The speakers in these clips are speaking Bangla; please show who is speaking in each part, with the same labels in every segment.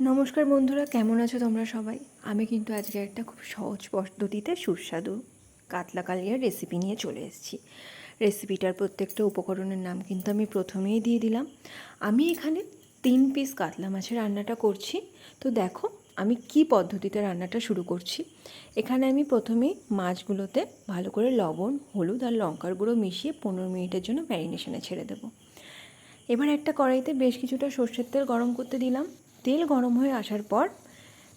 Speaker 1: নমস্কার বন্ধুরা, কেমন আছো তোমরা সবাই? আমি কিন্তু আজকে একটা খুব সহজ পদ্ধতিতে সুস্বাদু কাতলা কালিয়ার রেসিপি নিয়ে চলে এসেছি। রেসিপিটার প্রত্যেকটা উপকরণের নাম কিন্তু আমি প্রথমেই দিয়ে দিলাম। আমি এখানে তিন পিস কাতলা মাছের রান্নাটা করছি। তো দেখো, আমি কি পদ্ধতিতে রান্নাটা শুরু করছি। এখানে আমি প্রথমেই মাছগুলোতে ভালো করে লবণ, হলুদ আর লঙ্কার গুঁড়ো মিশিয়ে পনেরো মিনিটের জন্য ম্যারিনেশনে ছেড়ে দেবো। এবার একটা কড়াইতে বেশ কিছুটা সর্ষের তেল গরম করতে দিলাম। তেল গরম হয়ে আসার পর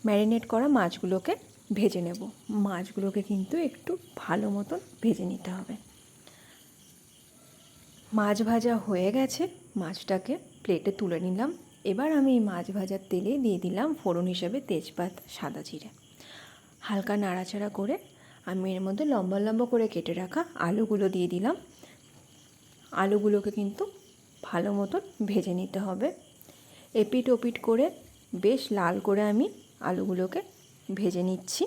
Speaker 1: ম্যারিনেট করা মাছগুলোকে ভেজে নেব। মাছগুলোকে কিন্তু একটু ভালো মতন ভেজে নিতে হবে। মাছ ভাজা হয়ে গেছে। মাছটাকে প্লেটে তুলে নিলাম। এবার আমি এই মাছ ভাজার তেলে দিয়ে দিলাম ফোড়ন হিসেবে তেজপাত, সাদা জিরে। হালকা নাড়াচাড়া করে আমি এর মধ্যে লম্বা লম্বা করে কেটে রাখা আলুগুলো দিয়ে দিলাম। আলুগুলোকে কিন্তু ভালো মতন ভেজে নিতে হবে। এপিট ওপিট করে বেশ লাল করে আমি আলুগুলোকে ভেজে নিচ্ছি।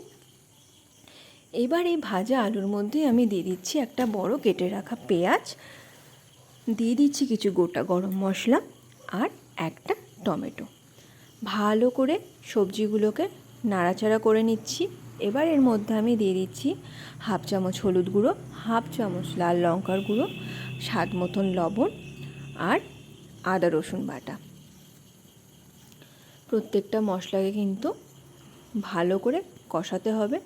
Speaker 1: এবার এই ভাজা আলুর মধ্যে আমি দিয়ে দিচ্ছি একটা বড় কেটে রাখা পেঁয়াজ। দিয়ে দিচ্ছি কিছু গোটা গরম মশলা আর একটা টমেটো। ভালো করে সবজিগুলোকে নাড়াচাড়া করে নিচ্ছি। এবার এর মধ্যে আমি দিয়ে দিচ্ছি হাফ চামচ হলুদ গুঁড়ো, হাফ চামচ লাল লঙ্কার গুঁড়ো, স্বাদ মতন লবণ আর আদা রসুন বাটা। প্রত্যেকটা মশলাকে কিন্তু ভালো করে কষাতে হবে।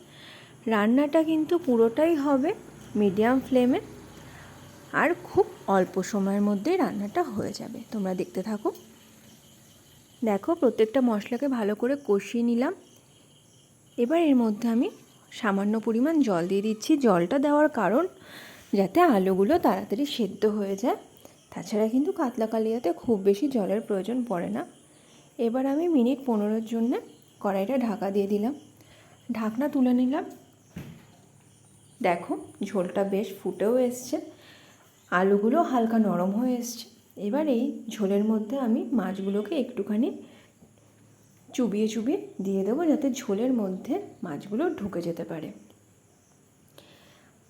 Speaker 1: রান্নাটা কিন্তু পুরোটাই হবে মিডিয়াম ফ্লেমে আর খুব অল্প সময়ের মধ্যেই রান্নাটা হয়ে যাবে। তোমরা দেখতে থাকো। দেখো, প্রত্যেকটা মশলাকে ভালো করে কষিয়ে নিলাম। এবার এর মধ্যে আমি সামান্য পরিমাণ জল দিয়ে দিচ্ছি। জলটা দেওয়ার কারণ যাতে আলুগুলো তাড়াতাড়ি সেদ্ধ হয়ে যায়। তাছাড়া কিন্তু কাতলা কালিয়াতে খুব বেশি জলের প্রয়োজন পড়ে না। এবার আমি মিনিট পনেরোর জন্য কড়াইটা ঢাকা দিয়ে দিলাম। ঢাকনা তুলে নিলাম। দেখো, ঝোলটা বেশ ফুটেও এসছে। আলুগুলো হালকা নরম হয়ে এসছে। এবার এই ঝোলের মধ্যে আমি মাছগুলোকে একটুখানি চুবিয়ে চুবিয়ে দিয়ে দেবো যাতে ঝোলের মধ্যে মাছগুলো ঢুকে যেতে পারে।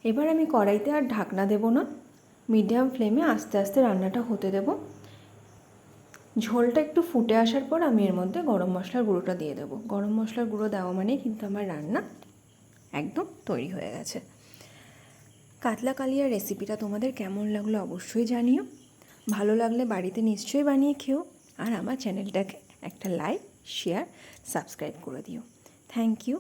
Speaker 1: এবার আমি কড়াইতে আর ঢাকনা দেবো না। মিডিয়াম ফ্লেমে আস্তে আস্তে রান্নাটা হতে দেবো। ঝোলটা একটু ফুটে আসার পর আমি এর মধ্যে গরম মশলার গুঁড়োটা দিয়ে দেবো। গরম মশলার গুঁড়ো দেওয়া মানেই কিন্তু আমার রান্না একদম তৈরি হয়ে গেছে। কাতলা কালিয়ার রেসিপিটা তোমাদের কেমন লাগল অবশ্যই জানিও। ভালো লাগলে বাড়িতে নিশ্চয়ই বানিয়ে খেও আর আমার চ্যানেলটাকে একটা লাইক শেয়ার সাবস্ক্রাইব করে দিও। Thank you